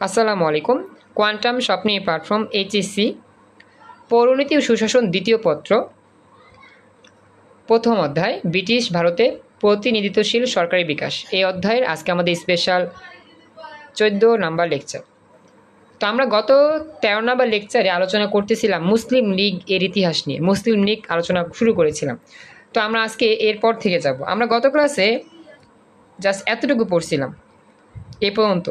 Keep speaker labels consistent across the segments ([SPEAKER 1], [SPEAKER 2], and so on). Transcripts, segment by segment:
[SPEAKER 1] আসসালামু আলাইকুম। কোয়ান্টাম স্বপ্নে প্ল্যাটফর্ম এইচএসসি পৌরনীতি ও সুশাসন দ্বিতীয় পত্র, প্রথম অধ্যায়, ব্রিটিশ ভারতে প্রতিনিধিত্বশীল সরকারি বিকাশ। এই অধ্যায়ের আজকে আমাদের স্পেশাল চোদ্দ নাম্বার লেকচার তো আমরা গত তেরো নাম্বার লেকচারে আলোচনা করতেছিলাম মুসলিম লীগ এর ইতিহাস নিয়ে, মুসলিম লীগ আলোচনা শুরু করেছিলাম। তো আমরা আজকে এরপর থেকে যাব। আমরা গত ক্লাসে জাস্ট এতটুকু পড়ছিলাম, এ পর্যন্ত।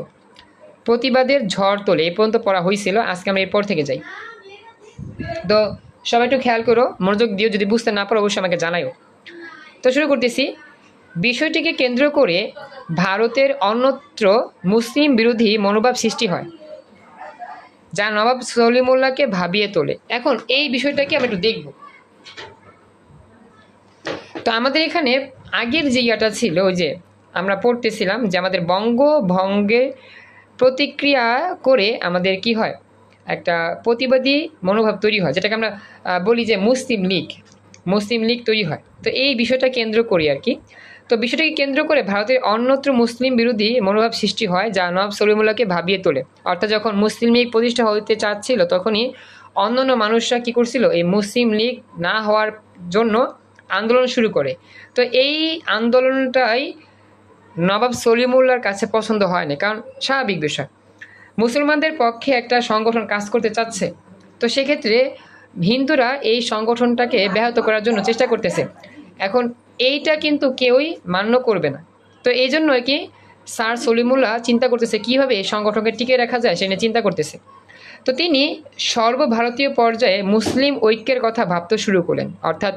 [SPEAKER 1] প্রতিবাদের ঝড় তোলে, এ পর্যন্ত পড়া হয়েছিল আজকে আমরা এরপর থেকে যাই। তো সবাই একটু খেয়াল করো, মনোযোগ দিও, যদি বুঝতে না পারো, অবশ্যই আমাকে জানাইও। তো শুরু করতেছি। বিষয়টিকে কেন্দ্র করে ভারতের অন্যত্র মুসলিম বিরোধী মনোভাব সৃষ্টি হয়, যা নবাব সলিমুল্লাহকে ভাবিয়ে তোলে। এখন এই বিষয়টাকে আমরা একটু দেখব। তো আমাদের এখানে আগের যে ইয়াটা ছিল, ওই যে আমরা পড়তেছিলাম যে আমাদের বঙ্গভঙ্গে প্রতিক্রিয়া করে আমাদের কি হয়? একটা প্রতিবাদী মনোভাব তৈরি হয়, যেটাকে আমরা বলি যে মুসলিম লীগ। মুসলিম লীগ তৈরি হয়। তো এই বিষয়টা কেন্দ্র করি আর কি। তো বিষয়টাকে কেন্দ্র করে ভারতের অন্যত্র মুসলিম বিরোধী মনোভাব সৃষ্টি হয়, যা নবাব সলিমুল্লাহকে ভাবিয়ে তোলে। অর্থাৎ যখন মুসলিম লীগ প্রতিষ্ঠা হতে চাচ্ছিল, তখনই অন্যান্য মানুষরা কী করছিল? এই মুসলিম লীগ না হওয়ার জন্য আন্দোলন শুরু করে। তো এই আন্দোলনটাই নবাব সলিমুল্লার কাছে পছন্দ হয়নি, কারণ স্বাভাবিক বিষয়। মুসলমানদের পক্ষে একটা সংগঠন কাজ করতে চাচ্ছে। তো সেক্ষেত্রে হিন্দুরা এই সংগঠনটাকে ব্যাহত করার জন্য চেষ্টা করতেছে। এখন এইটা কিন্তু কেউই মান্য করবে না। তো এই জন্য কি স্যার সলিমুল্লাহ চিন্তা করতেছে কীভাবে এই সংগঠনকে টিকে রাখা যায় সে নিয়ে চিন্তা করতেছে। তো তিনি সর্বভারতীয় পর্যায়ে মুসলিম ঐক্যের কথা ভাবতে শুরু করলেন। অর্থাৎ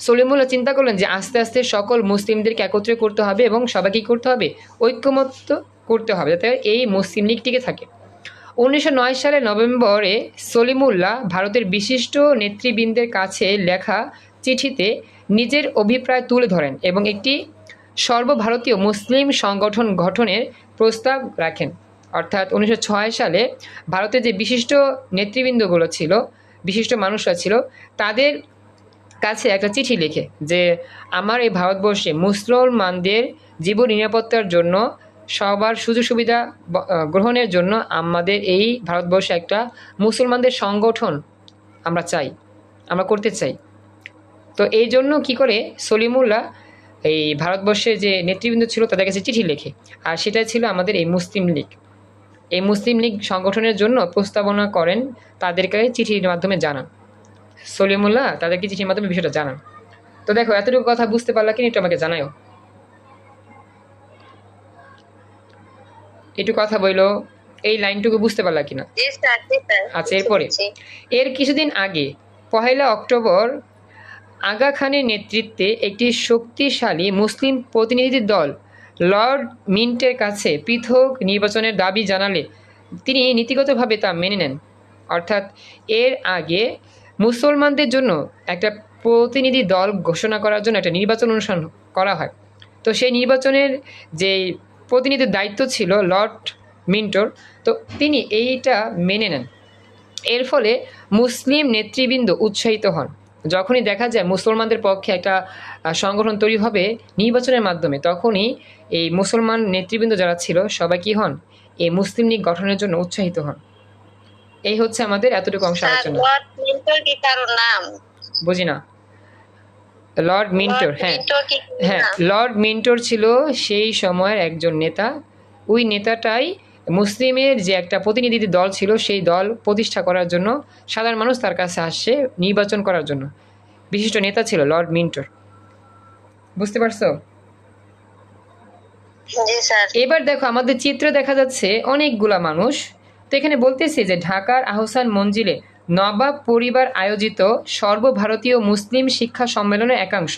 [SPEAKER 1] সলিমুল্লাহ চিন্তা করলেন যে আস্তে আস্তে সকল মুসলিমদেরকে একত্রে করতে হবে এবং সবাইকে করতে হবে? ঐক্যমত্য করতে হবে যাতে এই মুসলিম লীগ টিকে থাকে। উনিশশো সালের নভেম্বরে সলিমুল্লাহ ভারতের বিশিষ্ট নেতৃবৃন্দের কাছে লেখা চিঠিতে নিজের অভিপ্রায় তুলে ধরেন এবং একটি সর্বভারতীয় মুসলিম সংগঠন গঠনের প্রস্তাব রাখেন। অর্থাৎ উনিশশো ছয় সালে ভারতের যে বিশিষ্ট নেতৃবৃন্দগুলো ছিল, বিশিষ্ট মানুষরা ছিল, তাদের কাছে একটা চিঠি লিখে যে, আমার এই ভারতবর্ষে মুসলমানদের জীবন নিরাপত্তার জন্য সবার সুযোগ সুবিধা গ্রহণের জন্য আমাদের এই ভারতবর্ষে একটা মুসলমানদের সংগঠন আমরা চাই, আমরা করতে চাই। তো এই জন্য কি করে সলিমুল্লাহ এই ভারতবর্ষের যে নেতৃবৃন্দ ছিল তাদের কাছে চিঠি লেখে, আর সেটা ছিল আমাদের এই মুসলিম লীগ। এই মুসলিম লীগ সংগঠনের জন্য প্রস্তাবনা করেন তাদেরকে চিঠির মাধ্যমে জানান। সলিমুল্লাহ তাদেরকে চিঠির মাধ্যমে বিষয়টা জানান? তো দেখো এতটুকু কথা বুঝতে পারলা কিনা একটু আমাকে জানাও একটু কথা বইলো এই লাইনটুকু বুঝতে পারলা কিনা? আচ্ছা, এরপরে? এর কিছুদিন আগে পহেলা অক্টোবর আগা খানের নেতৃত্বে একটি শক্তিশালী মুসলিম প্রতিনিধি দল লর্ড মিন্টের কাছে পৃথক নির্বাচনের দাবি জানালে তিনি নীতিগতভাবে তা মেনে নেন। অর্থাৎ এর আগে মুসলমানদের জন্য একটা প্রতিনিধি দল ঘোষণা করার জন্য একটা নির্বাচন অনুষ্ঠান করা হয়। তো সেই নির্বাচনের যে প্রতিনিধির দায়িত্ব ছিল লর্ড মিন্টোর, তো তিনি এইটা মেনে নেন। এর ফলে মুসলিম নেতৃবৃন্দ উৎসাহিত হন। যখনই দেখা যায় মুসলমানদের পক্ষে একটা সংগঠন তৈরি হবে নির্বাচনের মাধ্যমে, তখনই এই মুসলমান নেতৃবৃন্দ যারা ছিল সবাই কী হন? এই মুসলিম লীগ গঠনের জন্য উৎসাহিত হন। এই হচ্ছে আমাদের এতটুকু অংশ আলোচনা।
[SPEAKER 2] কি কারও নাম?
[SPEAKER 1] বুঝি না। লর্ড মিন্টোর হ্যাঁ। হ্যাঁ লর্ড মিন্টোর ছিল সেই সময়ের একজন নেতা। ওই নেতাটাই মুসলিমের যে একটা প্রতিনিধি দল ছিল সেই দল প্রতিষ্ঠা করার জন্য সাধারণ মানুষ তার কাছে আসছে নির্বাচন করার জন্য। বিশিষ্ট নেতা ছিল লর্ড মিন্টোর বুঝতে পারছ? এবার দেখো আমাদের চিত্রে দেখা যাচ্ছে অনেকগুলা মানুষ তো এখানে বলতেছি যে ঢাকার আহসান মঞ্জিলে নবাব পরিবার আয়োজিত সর্বভারতীয় মুসলিম শিক্ষা সম্মেলনের একাংশ।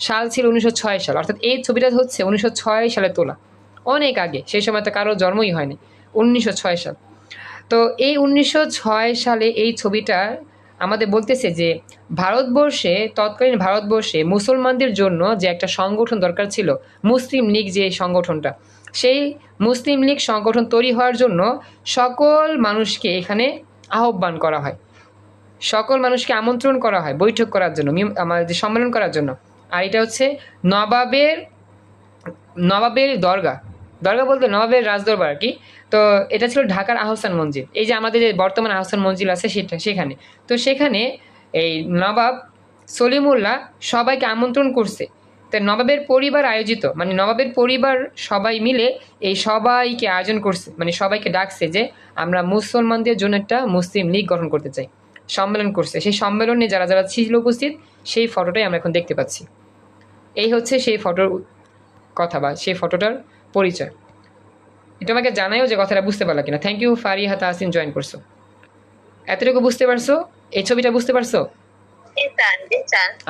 [SPEAKER 1] সাল ছিল উনিশশো ছয় সাল, অর্থাৎ এই ছবিটা হচ্ছে উনিশশো ছয় সালে তোলা। অনেক আগে, সেই সময় তো কারও জন্মই হয়নি, উনিশশো ছয় সাল। তো এই উনিশশো ছয় সালে এই ছবিটা আমাদের বলতেছে যে ভারতবর্ষে, তৎকালীন ভারতবর্ষে মুসলমানদের জন্য যে একটা সংগঠন দরকার ছিল, মুসলিম লীগ যে সংগঠনটা সেই মুসলিম লীগ সংগঠন তৈরি হওয়ার জন্য সকল মানুষকে এখানে আহ্বান করা হয়। সকল মানুষকে আমন্ত্রণ করা হয় বৈঠক করার জন্য আমাদের সম্মেলন করার জন্য। আর এটা হচ্ছে নবাবের নবাবের দরগা দরগা বলতে নবাবের রাজদরবার আর কি। তো এটা ছিল ঢাকার আহসান মঞ্জিল। এই যে আমাদের যে বর্তমান আহসান মঞ্জিল আছে সেটা, সেখানে। তো সেখানে এই নবাব সলিমুল্লাহ সবাইকে আমন্ত্রণ করছে। তো নবাবের পরিবার আয়োজিত মানে নবাবের পরিবার সবাই মিলে এই সবাইকে আয়োজন করছে মানে সবাইকে ডাকছে যে আমরা মুসলমানদের জন্য একটা মুসলিম লীগ গঠন করতে চাই। সম্মেলন করছে। সেই সম্মেলনে যারা যারা ছিল উপস্থিত সেই ফটোটাই আমরা এখন দেখতে পাচ্ছি। এই হচ্ছে সেই ফটোর কথা বা সেই ফটোটার পরিচয়। এটা আমাকে জানাইও যে কথাটা বুঝতে পারলা কিনা। Thank you Fariha Tahsin join করছ। এতটুকু বুঝতে পারছ? এই ছবিটা বুঝতে পারছ?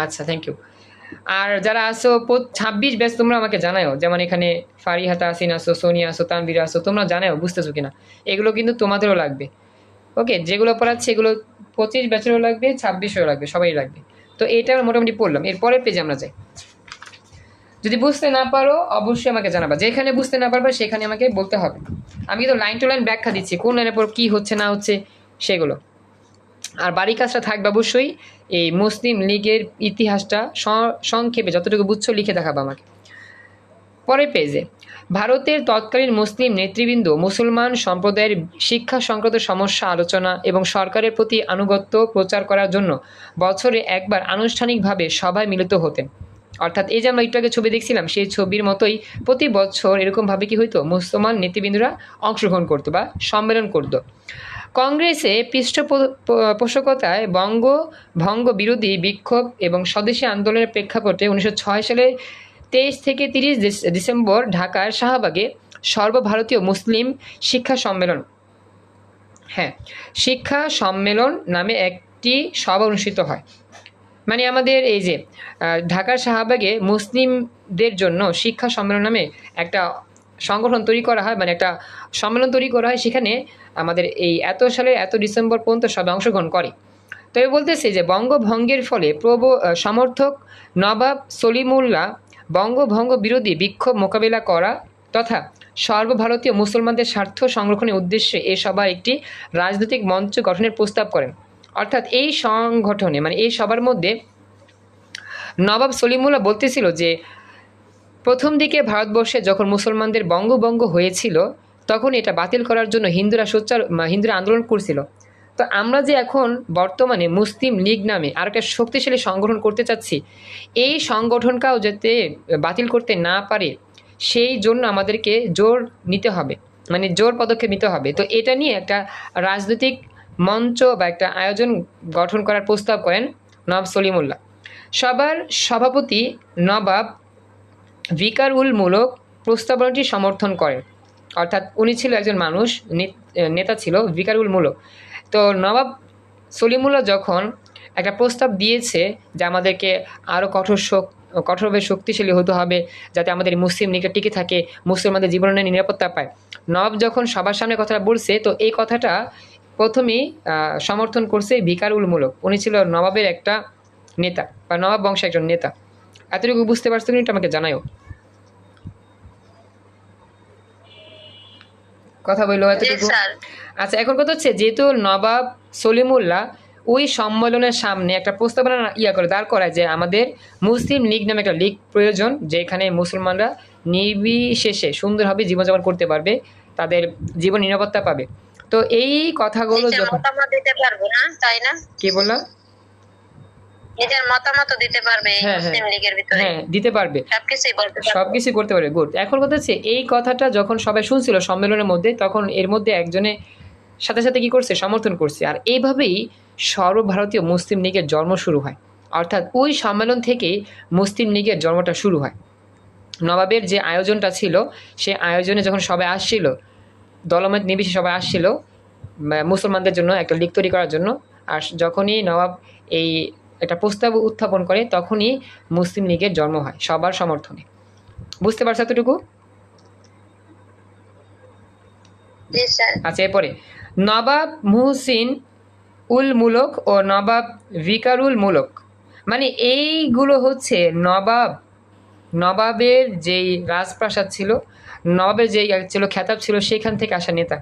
[SPEAKER 1] আচ্ছা থ্যাংক ইউ আর যারা আসো ছাব্বিশ ব্যাচ তোমরা আমাকে জানাও যেমন এখানে ফারিহাতা তাহসিন আসো সোনিয়া আসো তানবির আসো তোমরা জানাও বুঝতেছো কিনা? এগুলো কিন্তু তোমাদেরও লাগবে। ওকে, যেগুলো পড়াচ্ছে, এগুলো পঁচিশ ব্যাচেরও লাগবে, ছাব্বিশেরও লাগবে, সবাই লাগবে। তো এটা মোটামুটি পড়লাম। এর পরের পেজে আমরা যাই। যদি বুঝতে না পারো, অবশ্যই আমাকে জানাবা। যেখানে বুঝতে না পারবে, সেখানে আমাকে বলতে হবে। আমি কিন্তু লাইন টু লাইন ব্যাখ্যা দিচ্ছি, কোন লাইনের পর কী হচ্ছে, না হচ্ছে, সেগুলো। আর বাড়ি কাজটা থাকবে অবশ্যই এই মুসলিম লীগের ইতিহাসটা সংক্ষেপে যতটুকু বুঝছ লিখে দেখাবে আমাকে। পরের পেজে ভারতের তৎকালীন মুসলিম নেতৃবৃন্দ মুসলমান সম্প্রদায়ের শিক্ষা সংক্রান্ত সমস্যা আলোচনা এবং সরকারের প্রতি আনুগত্য প্রচার করার জন্য বছরে একবার আনুষ্ঠানিকভাবে সভায় মিলিত হতেন। অর্থাৎ এই যে আমরা একটু আগে ছবি দেখছিলাম, সেই ছবির মতোই প্রতি বছর এরকমভাবে কি হইতো? মুসলমান নেতৃবৃন্দরা অংশগ্রহণ করতো বা সম্মেলন করতো। কংগ্রেসে পৃষ্ঠপোষকতায় বঙ্গ ভঙ্গ বিরোধী বিক্ষোভ এবং স্বদেশী আন্দোলনের প্রেক্ষাপটে উনিশশো সালের তেইশ থেকে তিরিশ ডিসেম্বর ঢাকার শাহবাগে সর্বভারতীয় মুসলিম শিক্ষা সম্মেলন। হ্যাঁ শিক্ষা সম্মেলন নামে একটি সভা অনুষ্ঠিত হয়। মানে আমাদের এই যে ঢাকার শাহবাগে মুসলিমদের জন্য শিক্ষা সম্মেলন নামে একটা সংগঠন তৈরি করা হয় মানে একটা সম্মেলন তৈরি করা হয়, সেখানে আমাদের এই এত সালে, এত ডিসেম্বর পর্যন্ত সবাই অংশগ্রহণ করে। তবে বলতেছে যে, বঙ্গভঙ্গের ফলে প্রব সমর্থক নবাব সলিমুল্লাহ বঙ্গভঙ্গ বিরোধী বিক্ষোভ মোকাবেলা করা তথা সর্বভারতীয় মুসলমানদের স্বার্থ সংরক্ষণের উদ্দেশ্যে এ সভা একটি রাজনৈতিক মঞ্চ গঠনের প্রস্তাব করেন। অর্থাৎ এই সংগঠনে মানে এই সবার মধ্যে নবাব সলিমুল্লাহ বলতেছিল যে প্রথম দিকে ভারতবর্ষে যখন মুসলমানদের বঙ্গভঙ্গ হয়েছিল, তখন এটা বাতিল করার জন্য হিন্দুরা সোচ্চার হিন্দুরা আন্দোলন করছিল। তো আমরা যে এখন বর্তমানে মুসলিম লীগ নামে আর একটা শক্তিশালী সংগঠন করতে চাচ্ছি, এই সংগঠনটাও যাতে বাতিল করতে না পারে, সেই জন্য আমাদেরকে জোর নিতে হবে। মানে জোর পদক্ষেপ নিতে হবে। তো এটা নিয়ে একটা রাজনৈতিক মঞ্চ বা একটা আয়োজন গঠন করার প্রস্তাব করেন নব সলিমুল্লাহ। সবার সভাপতি নবাব ভিকার উল মুলক প্রস্তাবনাটি সমর্থন করেন অর্থাৎ উনি ছিল একজন মানুষ নেতা ছিল ভিকার উল মুলক। তো নবাব সলিমুল্লাহ যখন একটা প্রস্তাব দিয়েছে যে আমাদেরকে আরও কঠোর কঠোরভাবে শক্তিশালী হতে হবে, যাতে আমাদের মুসলিম লীগটা টিকে থাকে, মুসলমানদের জীবনের নিরাপত্তা পায়। নবাব যখন সবার সামনে কথাটা বলছে, তো এই কথাটা প্রথমেই সমর্থন করছে ভিকার উলমুলক উনি ছিল নবাবের একটা নেতা বা নবাব বংশের একজন নেতা। এতটুকু বুঝতে পারছ কিনা আমাকে জানাও কথা বলল এতটুকু? আচ্ছা এখন কথা হচ্ছে যেহেতু নবাব সলিমুল্লাহ ওই সম্মেলনের সামনে একটা প্রস্তাবনা ইয়া করে দাঁড় করায় যে আমাদের মুসলিম লীগ নামে একটা লীগ প্রয়োজন যেখানে মুসলমানরা নির্বিশেষে সুন্দরভাবে জীবনযাপন করতে পারবে তাদের জীবন নিরাপত্তা পাবে। তো এই কথাগুলো যখন
[SPEAKER 2] দিতে পারবে না তাই না?
[SPEAKER 1] কি বললাম
[SPEAKER 2] নিজের মতামত দিতে পারবে
[SPEAKER 1] হ্যাঁ,
[SPEAKER 2] মুসলিম
[SPEAKER 1] হ্যাঁ।
[SPEAKER 2] লীগের ভিতরে।
[SPEAKER 1] হ্যাঁ দিতে পারবে।
[SPEAKER 2] সবকিছুই বলতে পারবে।
[SPEAKER 1] সব কিছু করতে পারবে। গুড এখন কথা হচ্ছে এই কথাটা যখন সবাই শুনছিল সম্মেলনের মধ্যে তখন এর মধ্যে একজনে সাথে সাথে কি করছে? সমর্থন করছে। আর এইভাবেই সর্বভারতীয় মুসলিম লীগের জন্ম শুরু হয়। অর্থাৎ ওই সম্মেলন থেকেই মুসলিম লীগের জন্মটা শুরু হয়। নবাবের যে আয়োজনটা ছিল সে আয়োজনে যখন সবাই আসছিল দলমত নির্বিশেষে সবাই আসছিল মুসলমানদের জন্য একটা লীগ তৈরি করার জন্য আর যখনই নবাব এই একটা প্রস্তাব উত্থাপন করে তখনই মুসলিম লীগের জন্ম হয় সবার সমর্থনে। বুঝতে পারছ এতটুকু? আচ্ছা এরপরে। নবাব মুহসিন উল মুলক ও নবাব ভিকারুল মুলক। মানে এইগুলো হচ্ছে নবাব নবাবের যেই রাজপ্রাসাদ ছিল নবাবের যেই ছিল খেতাব ছিল সেখান থেকে আসা নেতা।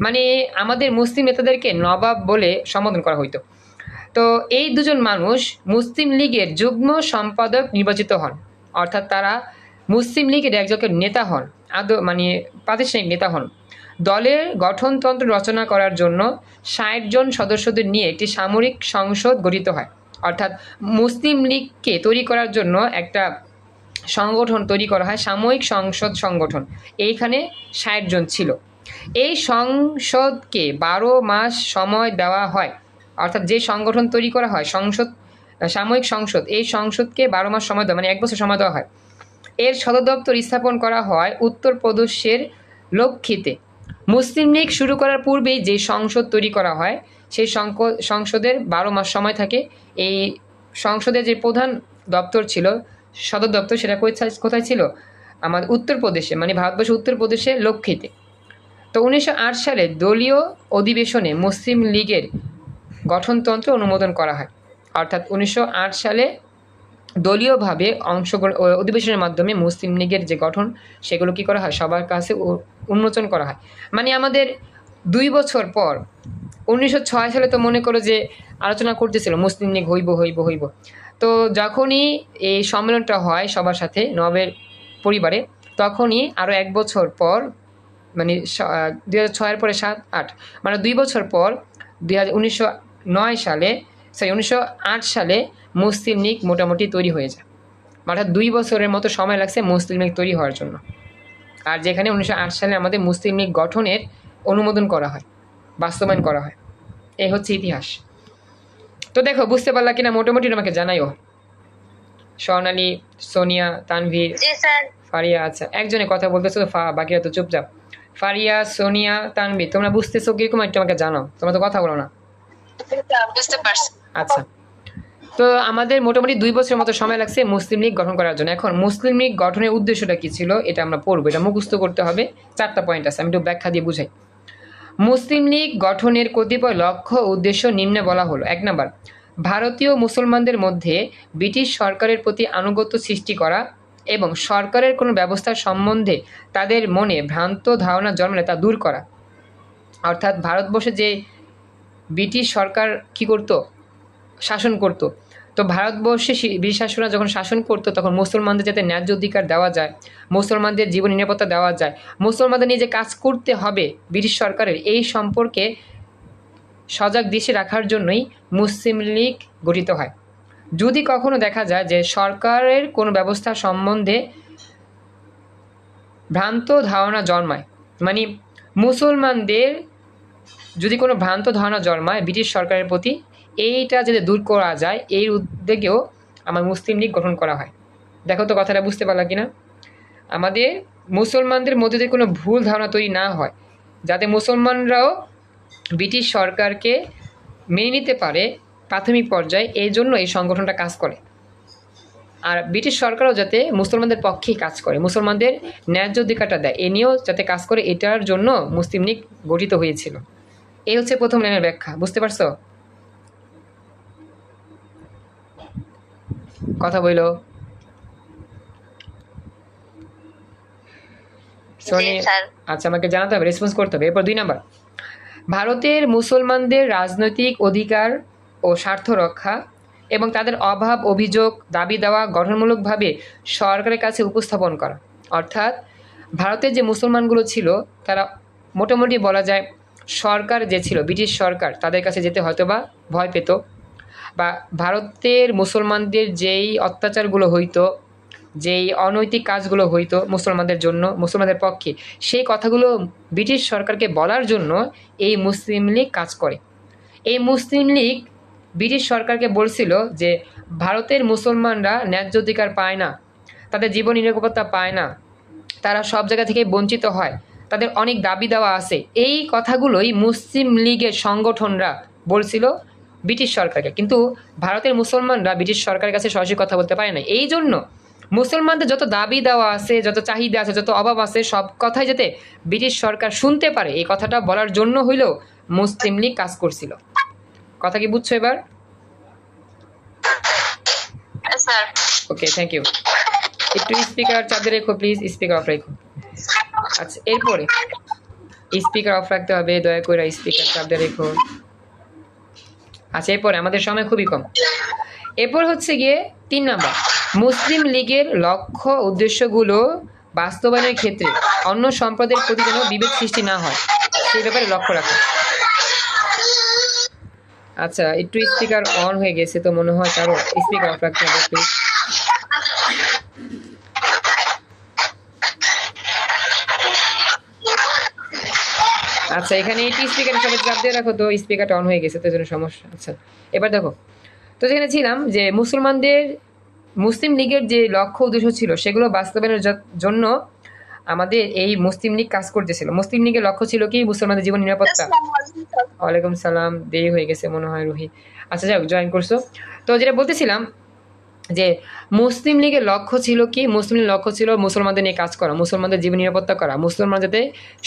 [SPEAKER 1] মানে আমাদের মুসলিম নেতাদেরকে নবাব বলে সম্বোধন করা হইতো। তো এই দুজন মানুষ মুসলিম লীগের যুগ্ম সম্পাদক নির্বাচিত হন। অর্থাৎ তারা মুসলিম লীগের একজনের নেতা হন, আদৌ মানে প্রাতিষ্ঠানিক নেতা হন। দলের গঠনতন্ত্র রচনা করার জন্য ষাট জন সদস্যদের নিয়ে একটি সামরিক সংসদ গঠিত হয়। অর্থাৎ মুসলিম লীগকে তৈরি করার জন্য একটা সংগঠন তৈরি করা হয়, সাময়িক সংসদ সংগঠন। এইখানে ষাট জন ছিল। এই সংসদকে বারো মাস সময় দেওয়া হয়। অর্থাৎ যে সংগঠন তৈরি করা হয়, সংসদ সাময়িক সংসদ, এই সংসদকে বারো মাস সময় দেওয়া মানে এক বছর সময় দেওয়া হয়। এর সদর দপ্তর স্থাপন করা হয় উত্তরপ্রদেশের লক্ষ্মীতে। মুসলিম লীগ শুরু করার পূর্বেই যে সংসদ তৈরি করা হয়, সেই সংসদের বারো মাস সময় থাকে। এই সংসদের যে প্রধান দপ্তর ছিল, সদর দপ্তর, সেটা কোথায় ছিল? আমাদের উত্তরপ্রদেশে মানে ভারতবর্ষের উত্তরপ্রদেশে লক্ষ্মীতে। তো উনিশশো আট সালে দলীয় অধিবেশনে মুসলিম লীগের গঠনতন্ত্র অনুমোদন করা হয়। অর্থাৎ উনিশশো আট সালে দলীয়ভাবে অংশগ্রহণ অধিবেশনের মাধ্যমে মুসলিম লীগের যে গঠন, সেগুলো কী করা হয়? সবার কাছে উন্মোচন করা হয়। মানে আমাদের দুই বছর পর, উনিশশো ছয় সালে তো মনে করো যে আলোচনা করতেছিল, মুসলিম লীগ হইব হইব হইব। তো যখনই এই সম্মেলনটা হয় সবার সাথে নবের পরিবারে, তখনই আরও এক বছর পর মানে দুই হাজার ছয়ের পরে সাত আট মানে দুই বছর পর, দুই হাজার, উনিশশো নয় সালে সরি উনিশশো আট সালে মুসলিম লীগ মোটামুটি তৈরি হয়ে যায়। অর্থাৎ দুই বছরের মতো সময় লাগছে মুসলিম লীগ তৈরি হওয়ার জন্য। আর যেখানে উনিশশো আট সালে আমাদের মুসলিম লীগ গঠনের অনুমোদন করা হয় বাস্তবায়ন করা হয় এই হচ্ছে ইতিহাস। তো দেখো বুঝতে পারলা কিনা মোটামুটি তোমাকে জানাইও। স্বর্ণালী সোনিয়া তানভীর ফারিয়া আচ্ছা একজনে কথা বলতেছো তো ফা বাকিরা তো চুপচাপ। ফারিয়া সোনিয়া তানভীর তোমরা বুঝতেছো কীরকম একটু আমাকে জানাও তোমরা তো কথা বলো না। আচ্ছা। তো আমাদের মোটামুটি দুই বছরের মতো সময় লাগছে মুসলিম লীগ গঠন করার জন্য। এখন মুসলিম লীগ গঠনের উদ্দেশ্যটা কি ছিল এটা আমরা পড়ব। এটা মুখস্থ করতে হবে। চারটা পয়েন্ট আছে, আমি একটু ব্যাখ্যা দিয়ে বুঝাই। মুসলিম লীগ গঠনের কতিপয় লক্ষ্য উদ্দেশ্য নিম্নে বলা হলো। এক নাম্বার, ভারতীয় মুসলমানদের মধ্যে ব্রিটিশ সরকারের প্রতি আনুগত্য সৃষ্টি করা এবং সরকারের কোনো ব্যবস্থা সম্বন্ধে তাদের মনে ভ্রান্ত ধারণা জন্মালে তা দূর করা। অর্থাৎ ভারতবর্ষে যে ব্রিটিশ সরকার কি করতো? শাসন করত। তো ভারতবর্ষে ব্রিটিশ শাসনরা যখন শাসন করতো, তখন মুসলমানদের যাতে ন্যায্য অধিকার দেওয়া যায়, মুসলমানদের জীবন নিরাপত্তা দেওয়া যায়, মুসলমানদের নিয়ে যে কাজ করতে হবে ব্রিটিশ সরকারের, এই সম্পর্কে সজাগ দৃষ্টি রাখার জন্যই মুসলিম লীগ গঠিত হয়। যদি কখনো দেখা যায় যে সরকারের কোনো ব্যবস্থা সম্বন্ধে ভ্রান্ত ধারণা জন্মায় মানে মুসলমানদের যদি কোনো ভ্রান্ত ধারণা জন্মায় ব্রিটিশ সরকারের প্রতি, এইটা যদি দূর করা যায় এই উদ্যোগেও আমার মুসলিম লীগ গঠন করা হয়। দেখো তো কথাটা বুঝতে পারলা কিনা? আমাদের মুসলমানদের মধ্যে যদি কোনো ভুল ধারণা তৈরি না হয়, যাতে মুসলমানরাও ব্রিটিশ সরকারকে মেনে নিতে পারে প্রাথমিক পর্যায়ে এই জন্য এই সংগঠনটা কাজ করে। আর ব্রিটিশ সরকারও যাতে মুসলমানদের পক্ষেই কাজ করে, মুসলমানদের ন্যায্য অধিকারটা দেয়, এ নিয়েও যাতে কাজ করে, এটার জন্য মুসলিম লীগ গঠিত হয়েছিল। এই হচ্ছে প্রথম লাইনের ব্যাখ্যা বুঝতে পারছ? কথা বইলো। আচ্ছা আমাকে জানাতে হবে রেসপন্স করতে হবে। এরপর দুই নাম্বার। ভারতের মুসলমানদের রাজনৈতিক অধিকার ও স্বার্থ রক্ষা এবং তাদের অভাব অভিযোগ দাবি দেওয়া গঠনমূলকভাবে সরকারের কাছে উপস্থাপন করা। অর্থাৎ ভারতের যে মুসলমানগুলো ছিল তারা মোটামুটি বলা যায় সরকার যে ছিল, ব্রিটিশ সরকার, তাদের কাছে যেতে হয়তো বা ভয় পেত। বা ভারতের মুসলমানদের যেই অত্যাচারগুলো হইতো, যেই অনৈতিক কাজগুলো হইতো মুসলমানদের জন্য, মুসলমানদের পক্ষে, সেই কথাগুলো ব্রিটিশ সরকারকে বলার জন্য এই মুসলিম লীগ কাজ করে। এই মুসলিম লীগ ব্রিটিশ সরকারকে বলছিল যে, ভারতের মুসলমানরা ন্যায্য অধিকার পায় না, তাদের জীবন নিরাপত্তা পায় না, তারা সব জায়গা থেকে বঞ্চিত হয় তাদের অনেক দাবি দেওয়া আছে। এই কথাগুলোই মুসলিম লীগের সংগঠনরা বলছিল ব্রিটিশ সরকারকে। কিন্তু ভারতের মুসলমানরা ব্রিটিশ সরকারের কাছে সরাসরি কথা বলতে পারে না এই জন্য মুসলমানদের যত দাবি দেওয়া আছে যত চাহিদা আছে যত অভাব আছে সব কথাই যাতে ব্রিটিশ সরকার শুনতে পারে। এই কথাটা বলার জন্য হইলেও মুসলিম লীগ কাজ করছিল। কথা কি বুঝছ এবার? ওকে থ্যাংক ইউ একটু স্পিকার চাপতে রেখো প্লিজ স্পিকার অফ রেখো। আচ্ছা এরপরে স্পিকার অফ রাখতে হবে, দয়া করে স্পিকার চাপতে রেখো। আচ্ছা এরপরে আমাদের সময় খুবই কম। এরপর হচ্ছে গিয়ে তিন নাম্বার। মুসলিম লীগের লক্ষ্য উদ্দেশ্যগুলো বাস্তবায়নের ক্ষেত্রে অন্য সম্প্রদায়ের প্রতি যেন বিভেদ সৃষ্টি না হয়, সেই ব্যাপারে লক্ষ্য রাখা। আচ্ছা একটু স্পিকার অন হয়ে গেছে তো মনে হয় কারও স্পিকার অফ রাখতে হবে প্লিজ আচ্ছা এখানে এই স্পিকার সবাই চাপ দিয়ে রাখো তো স্পিকারটা অন হয়ে গেছে তো জন্য সমস্যা। আচ্ছা এবার দেখো তো যেখানে ছিলাম যে মুসলমানদের মুসলিম লীগের যে লক্ষ্য উদ্দেশ্য ছিল সেগুলো বাস্তবায়নের জন্য আমাদের এই মুসলিম লীগ কাজ করতেছিল। মুসলিম লীগের লক্ষ্য ছিল কি? মুসলমানদের জীবন নিরাপত্তা। ওয়ালাইকুম সালাম দেরি হয়ে গেছে মনে হয় রুহি। আচ্ছা যাক জয়েন করছ। তো যেটা বলতেছিলাম যে মুসলিম লীগের লক্ষ্য ছিল কি? মুসলিম লক্ষ্য ছিল মুসলমানদের নিয়ে কাজ করা, মুসলমানদের জীবন নিরাপত্তা করা মুসলমান যাতে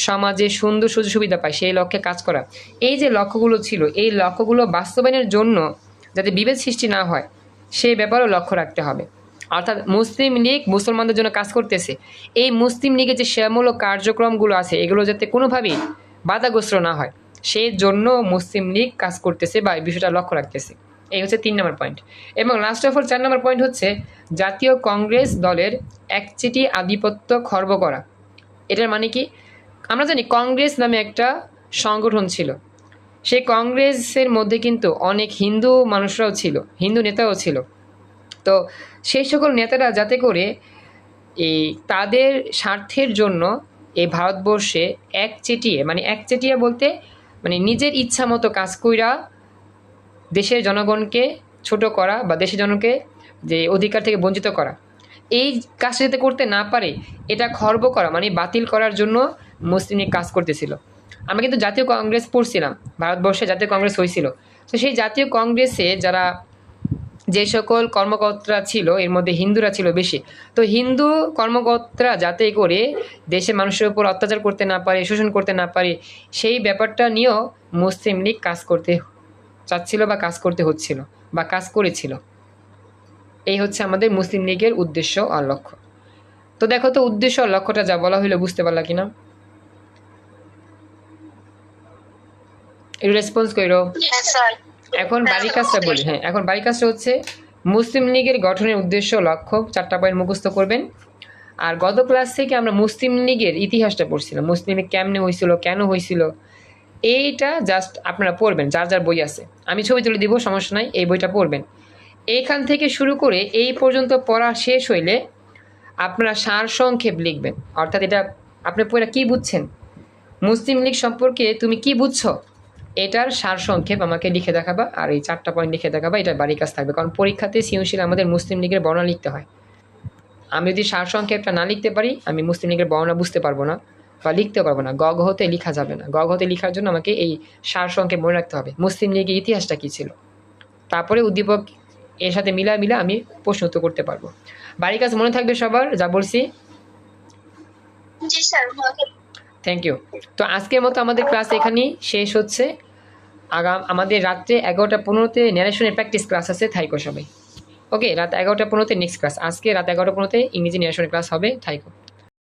[SPEAKER 1] সমাজে সুন্দর সুযোগ সুবিধা পায়, সেই লক্ষ্যে কাজ করা। এই যে লক্ষ্যগুলো ছিল, এই লক্ষ্যগুলো বাস্তবায়নের জন্য যাতে বিভেদ সৃষ্টি না হয়, সেই ব্যাপারেও লক্ষ্য রাখতে হবে। অর্থাৎ মুসলিম লীগ মুসলমানদের জন্য কাজ করতেছে। এই মুসলিম লীগের যে সেবামূলক কার্যক্রমগুলো আছে, এগুলো যাতে কোনোভাবেই বাধাগ্রস্ত না হয়, সেই জন্য মুসলিম লীগ কাজ করতেছে বা এই বিষয়টা লক্ষ্য রাখতেছে। এই হচ্ছে তিন নম্বর পয়েন্ট এবং লাস্ট অফ অল চার নম্বর পয়েন্ট হচ্ছে জাতীয় কংগ্রেস দলের একচেটি আধিপত্য খর্ব করা। এটার মানে কি? আমরা জানি কংগ্রেস নামে একটা সংগঠন ছিল। সেই কংগ্রেসের মধ্যে কিন্তু অনেক হিন্দু মানুষরাও ছিল, হিন্দু নেতাও ছিল। তো সেই সকল নেতারা যাতে করে এই তাদের স্বার্থের জন্য এই ভারতবর্ষে একচেটিয়ে মানে একচেটিয়া বলতে মানে নিজের ইচ্ছা মতো কাজ কইরা দেশের জনগণকে ছোট করা বা দেশের জনকে যে অধিকার থেকে বঞ্চিত করা। এই কাজটা যাতে করতে না পারে, এটা খর্ব করা মানে বাতিল করার জন্য মুসলিম লীগ কাজ করতেছিল। আমরা কিন্তু জাতীয় কংগ্রেস পড়ছিলাম, ভারতবর্ষে জাতীয় কংগ্রেস হয়েছিল। তো সেই জাতীয় কংগ্রেসে যারা যে সকল কর্মকর্তারা ছিল, এর মধ্যে হিন্দুরা ছিল বেশি। তো হিন্দু কর্মকর্তারা যাতে করে দেশের মানুষের উপর অত্যাচার করতে না পারে, শোষণ করতে না পারে, সেই ব্যাপারটা নিয়েও মুসলিম লীগ কাজ করতে চাচ্ছিল বা কাজ করতে হচ্ছিল বা কাজ করেছিল। এই হচ্ছে আমাদের মুসলিম লীগের উদ্দেশ্য আর লক্ষ্য। তো দেখো তো উদ্দেশ্য আর লক্ষ্যটা যা বলা হইল বুঝতে পারলা কিনা? রেসপন্স করো এখন বাড়ির কাজটা বলি হ্যাঁ এখন বাড়ির কাজটা হচ্ছে মুসলিম লীগের গঠনের উদ্দেশ্য লক্ষ্য চারটা পয়েন্ট মুখস্থ করবেন। আর গত ক্লাস থেকে আমরা মুসলিম লীগের ইতিহাসটা পড়ছিলাম মুসলিম লীগ কেমনে হয়েছিল কেন হয়েছিল এইটা জাস্ট আপনারা পড়বেন, যার যার বই আছে। আমি ছবি তুলে দিব, সমস্যা নাই, এই বইটা পড়বেন। এইখান থেকে শুরু করে এই পর্যন্ত পড়া শেষ হইলে আপনারা সার সংক্ষেপ লিখবেন। অর্থাৎ এটা আপনি পড়া কী বুঝছেন? মুসলিম লীগ সম্পর্কে তুমি কি বুঝছ? এটার সার সংক্ষেপ আমাকে লিখে দেখাবা, আর এই চারটা পয়েন্ট লিখে দেখাবা, এটা বাড়ির কাজ থাকবে। কারণ পরীক্ষাতে সৃজনশীল আমাদের মুসলিম লীগের বর্ণনা লিখতে হয়। আমি যদি সার সংক্ষেপটা না লিখতে পারি, আমি মুসলিম লীগের বর্ণনা বুঝতে পারব না। বা লিখতে পারব না। গগ হতে লেখা যাবে না। গগ হতে লেখার জন্য আমাকে এই সার সংক্ষেপ মনে রাখতে হবে। মুসলিম লীগের ইতিহাসটা কী ছিল? তারপরে উদ্দীপক এর সাথে মিলা মিলা আমি প্রশ্ন উত্তর করতে পারব। বাড়ির কাজ মনে থাকবে সবার? যা বলছি? থ্যাংক ইউ তো আজকের মতো আমাদের ক্লাস এখানেই শেষ হচ্ছে। আগাম আমাদের রাত্রে এগারোটা পনেরোতে ন্যারেশনের প্র্যাকটিস ক্লাস আছে থাইকো সবাই। ওকে রাত এগারোটা পনেরোতে নেক্সট ক্লাস আজকে রাত এগারোটা পনেরোতে ইংরেজি ন্যারেশনের ক্লাস হবে থাইকো।